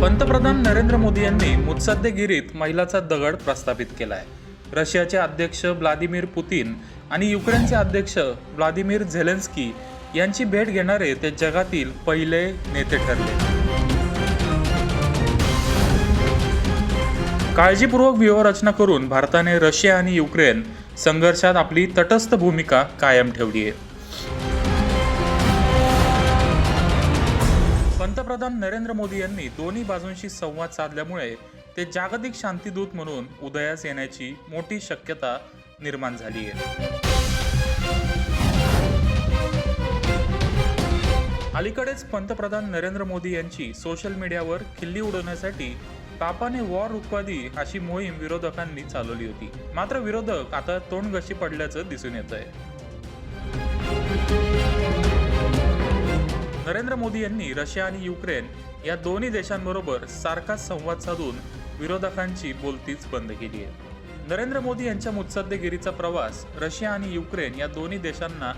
पंतप्रधान नरेंद्र मोदी यांनी मुत्सद्देगिरीत महिलाचा दगड प्रस्थापित केलाय. रशियाचे अध्यक्ष व्लादिमीर पुतीन आणि युक्रेनचे अध्यक्ष व्लादिमीर झेलेन्स्की यांची भेट घेणारे ते जगातील पहिले नेते ठरले. काळजीपूर्वक व्यूहरचना करून भारताने रशिया आणि युक्रेन संघर्षात आपली तटस्थ भूमिका कायम ठेवली आहे पंतप्रधान नरेंद्र मोदी यांनी दोन्ही बाजूंशी संवाद साधल्यामुळे ते जागतिक शांतीदूत म्हणून उदयास येण्याची मोठी शक्यता निर्माण झाली आहे. अलीकडेच पंतप्रधान नरेंद्र मोदी यांची सोशल मीडियावर खिल्ली उडवण्यासाठी पापाने वॉर रुखवादी अशी मोहीम विरोधकांनी चालवली होती. मात्र विरोधक आता तोंडघशी पडल्याचं दिसून येत आहे नरेंद्र मोदी यांनी रशिया आणि युक्रेन या दोन्ही देशांबरोबर सारखाच संवाद साधून विरोधकांची बोलतीच बंद केली आहे. नरेंद्र मोदी यांच्या मुत्सद्देगिरीचा प्रवास रशिया आणि युक्रेन या दोन्ही देशांना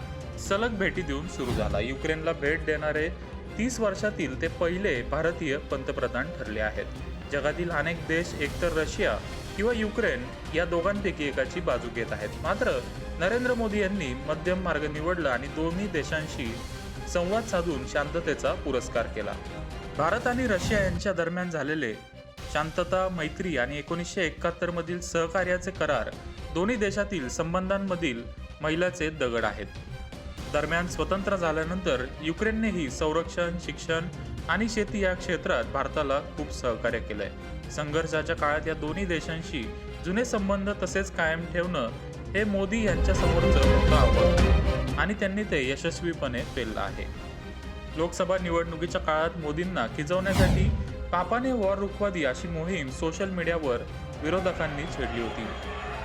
सलग भेटी देऊन सुरू झाला. युक्रेनला भेट देणारे तीस वर्षातील ते पहिले भारतीय पंतप्रधान ठरले आहेत. जगातील अनेक देश एकतर रशिया किंवा युक्रेन या दोघांपैकी एकाची बाजू घेत आहेत. मात्र नरेंद्र मोदी यांनी मध्यम मार्ग निवडला आणि दोन्ही देशांशी संवाद साधून शांततेचा पुरस्कार केला. भारत आणि रशिया यांच्या दरम्यान झालेले शांतता मैत्री आणि एकोणीसशे एकाहत्तर मधील सहकार्याचे करार दोन्ही देशातील संबंधांमधील मैलाचे दगड आहेत. दरम्यान स्वतंत्र झाल्यानंतर युक्रेननेही संरक्षण शिक्षण आणि शेती या क्षेत्रात भारताला खूप सहकार्य केलंय. संघर्षाच्या काळात या दोन्ही देशांशी जुने संबंध तसेच कायम ठेवणं हे मोदी यांच्यासमोरचं मोठं आव्हान. आणि त्यांनी ते यशस्वीपणे पेललं आहे. लोकसभा निवडणुकीच्या काळात मोदींना खिजवण्यासाठी पापाने वॉर रुखवादी अशी मोहीम सोशल मीडियावर विरोधकांनी छेडली होती.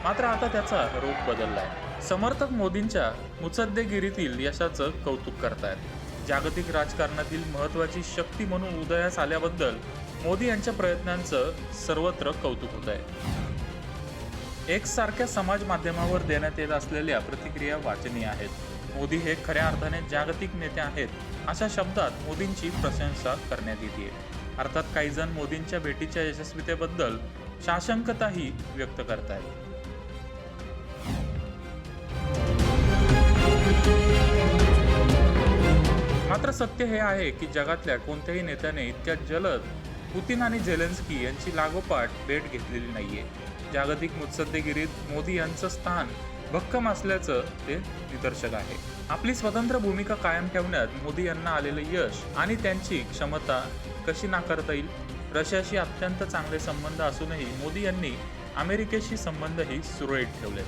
मात्र आता त्याचा रूप बदललाय. समर्थक मोदींच्या मुसद्देगिरीतील यशाचं कौतुक करतायत. जागतिक राजकारणातील महत्वाची शक्ती म्हणून उदयास आल्याबद्दल मोदी यांच्या प्रयत्नांचं सर्वत्र कौतुक होत आहे एकसारख्या समाज माध्यमावर देण्यात येत असलेल्या प्रतिक्रिया वाचनीय आहेत. मोदी हे खऱ्या अर्थाने जागतिक नेते आहेत अशा शब्दात मोदींची प्रशंसा करण्यात येते. अर्थात काही जण मोदींच्या भेटीच्या यशस्वीतेबद्दल साशंकताही व्यक्त करतायत. मात्र सत्य हे आहे की जगातल्या कोणत्याही नेत्याने इतक्या जलद पुतीन आणि झेलेन्स्की यांची लागोपाठ भेट घेतलेली नाहीये. जागतिक मुत्सद्देगिरीत मोदी यांचं स्थान भक्कम असल्याचं ते निदर्शक आहे. आपली स्वतंत्र भूमिका कायम ठेवण्यात मोदी यांना आलेलं यश आणि त्यांची क्षमता कशी नाकारता येईल? रशियाशी अत्यंत चांगले संबंध असूनही मोदी यांनी अमेरिकेशी संबंधही सुरळीत ठेवले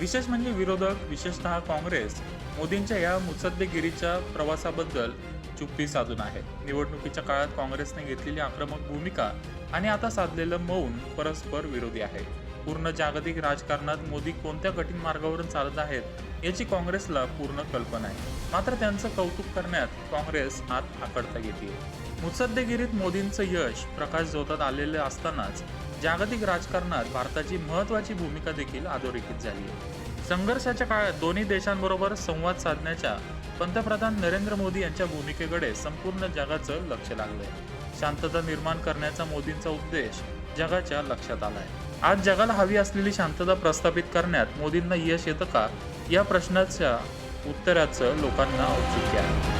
विशेष म्हणजे विरोधक विशेषतः काँग्रेस मोदींच्या या मुत्सद्देगिरीच्या प्रवासाबद्दल चुप्पी साधून आहे. निवडणुकीच्या काळात काँग्रेसने घेतलेली आक्रमक भूमिका आणि आता साधलेलं मौन परस्पर विरोधी आहे. पूर्ण जागतिक राजकारणात मोदी कोणत्या कठीण मार्गावरून चालत आहेत याची काँग्रेसला पूर्ण कल्पना आहे. मात्र त्यांचं कौतुक करण्यात काँग्रेस हात आकडता घेते मुत्सद्देगिरीत मोदींचं यश प्रकाश झोतात आलेले असतानाच जागतिक राजकारणात भारताची महत्वाची भूमिका देखील अधोरेखित झाली संघर्षाच्या काळात दोन्ही देशांबरोबर संवाद साधण्याच्या पंतप्रधान नरेंद्र मोदी यांच्या भूमिकेकडे संपूर्ण जगाचं लक्ष लागलंय. शांतता निर्माण करण्याचा मोदींचा उद्देश जगाच्या लक्षात आलाय. आज जगाला हवी असलेली शांतता प्रस्थापित करण्यात मोदींना यश येतं का? या प्रश्नाच्या उत्तराचं लोकांना औत्सुक्य आहे.